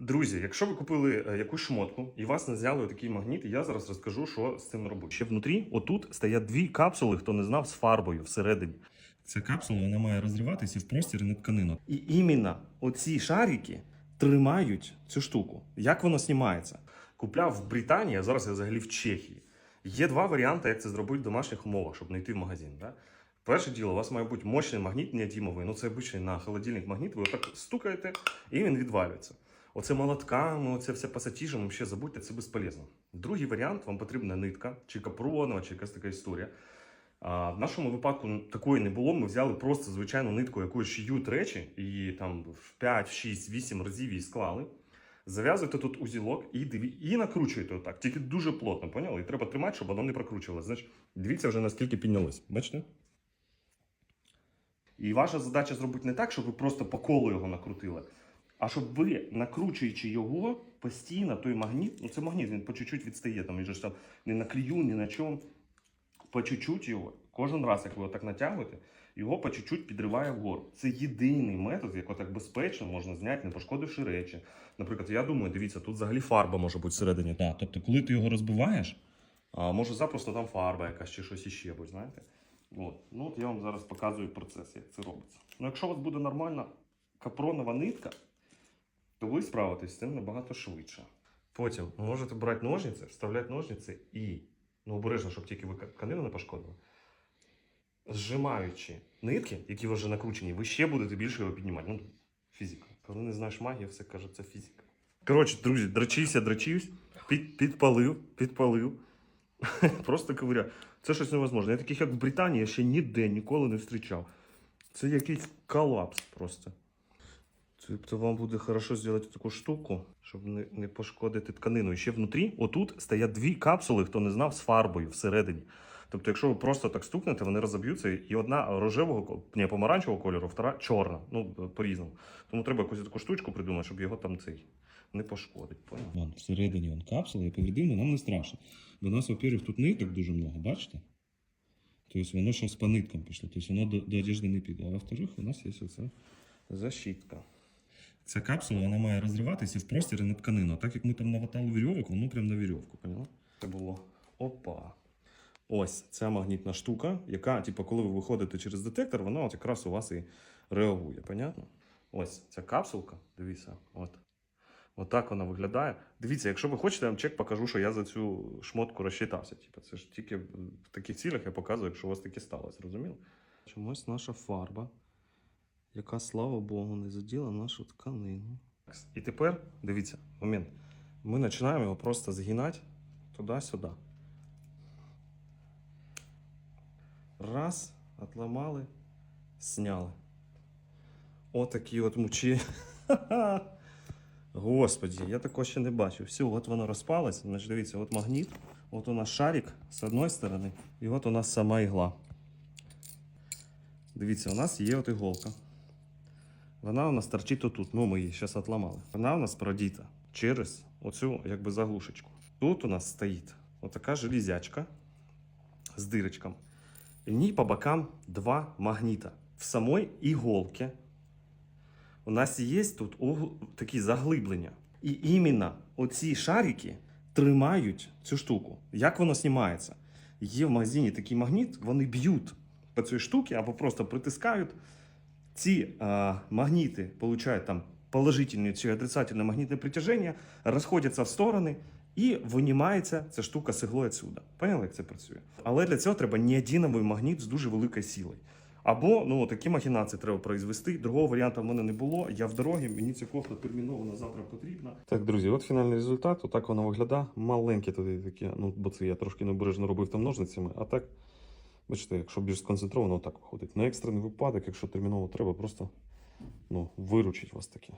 Друзі, якщо ви купили е, якусь шмотку і вас не зняли такий магніт, я зараз розкажу, що з цим робити. Ще внутрі, отут стоять дві капсули, хто не знав, з фарбою всередині. Ця капсула вона має розриватися в простір на тканину. І іменно оці шарики тримають цю штуку. Як воно знімається? Купляв в Британії, а зараз я взагалі в Чехії. Є два варіанти, як це зробити в домашніх умовах, щоб не йти в магазин. Да? Перше діло, у вас має бути мощний магніт неодімовий. Ну це обичний на холодильник магніт, ви отак стукаєте і він відвалюється. Оце молотками, оце все пасатіжем, взагалі забудьте, це безполезно. Другий варіант, вам потрібна нитка, чи капронова, чи якась така історія. А, в нашому випадку такої не було. Ми взяли просто звичайну нитку, якою шиють речі, і там в 5, 6, 8 разів її склали. Зав'язуєте тут узілок і, і накручуєте отак. Тільки дуже плотно, поняли? І треба тримати, щоб воно не прокручувалося. Значить, дивіться вже наскільки піднялось. Бачите? І ваша задача зробити не так, щоб ви просто по колу його накрутили, а щоб ви, накручуючи його, постійно той магніт, ну це магніт, він по чуть-чуть відстає, там він ж там не на клію, ні на чому. По чуть-чуть його, кожен раз, як ви отак натягуєте, його по чуть-чуть підриває вгору. Це єдиний метод, як отак безпечно можна зняти, не пошкодивши речі. Наприклад, я думаю, дивіться, тут взагалі фарба може бути всередині. Да, тобто, коли ти його розбиваєш, а може запросто там фарба якась чи щось іще, бо знаєте. От. Ну, от я вам зараз показую процес, як це робиться. Ну, якщо у вас буде нормальна капронова нитка, то ви справитесь з цим набагато швидше. Потім можете брати ножниці, вставляти ножниці і, ну обережно, щоб тільки ви тканину не пошкодили. Зжимаючи нитки, які вже накручені, ви ще будете більше його піднімати. Ну, фізика. Коли не знаєш магії, все каже, це фізика. Коротше, друзі, дрочився, дрочився, під, підпалив, підпалив. Просто ковиря. Це щось невозможне. Я таких, як в Британії, я ще ніде ніколи не зустрічав. Це якийсь колапс просто. Тобто вам буде хорошо зробити таку штуку, щоб не, не пошкодити тканину. І ще внутрі, отут стоять дві капсули, хто не знав, з фарбою всередині. Тобто, якщо ви просто так стукнете, вони розоб'ються, і одна рожевого, ні, помаранчевого кольору, втора чорна. Ну, по-різному. Тому треба якусь таку штучку придумати, щоб його там цей не пошкодить. Вон, всередині вон капсула і повредивно нам не страшно. Бо у нас, во-первых, тут ниток дуже много, бачите? Тобто воно щось по ниткам пішло, тобто воно до, до одежди не піде. А во-вторых, у нас є оце. Защитка. Ця капсула вона має розриватися в простір і на тканину. Так як ми там наватали вірьовок, воно прям на вірьовку. Поняла? Це було. Опа. Ось ця магнітна штука, яка, типу, коли ви виходите через детектор, вона от якраз у вас і реагує. Понятно? Ось ця капсулка, дивіться, от. От вона виглядає. Дивіться, якщо ви хочете, я вам чек покажу, що я за цю шмотку розчитався. Типу, це ж тільки в таких цілях я показую, якщо у вас таке сталося, розуміли? Чомусь наша фарба, яка, слава Богу, не заділа нашу тканину. І тепер, дивіться, момент. Ми починаємо його просто згинати туди-сюди. Раз, отломали, сняли. Отакі от мучі. Господі, я такого ще не бачив. Все, от воно розпалось. Значить, дивіться, от магніт, от у нас шарик з одної сторони, і от у нас сама ігла. Дивіться, у нас є от іголка. Вона у нас торчить отут. Ну, ми її зараз отламали. Вона у нас продіта через оцю якби заглушечку. Тут у нас стоїть отака железячка з дирочком. В ній по бокам два магніта. В самій іголці у нас є тут такі заглиблення. І іменно оці шарики тримають цю штуку. Як воно знімається? Є в магазині такий магніт, вони б'ють по цій штуці або просто притискають. Ці а, магніти получають там положительне чи отрицательне магнітне притяження, розходяться в сторони і винімається ця штука з іглою отсюда. Поняли, як це працює? Але для цього треба неодиновий магніт з дуже великою силою. Або ну, такі махінації треба произвести. Другого варіанту в мене не було. Я в дорогі, мені ця кофта терміново на завтра потрібна. Так, друзі, от фінальний результат. Отак воно виглядає. Маленькі туди такі, ну, бо це я трошки необережно робив там ножницями, а так. Бачите, якщо більш сконцентровано, так виходить. На екстрений випадок, якщо терміново треба, просто ну, виручить вас таке.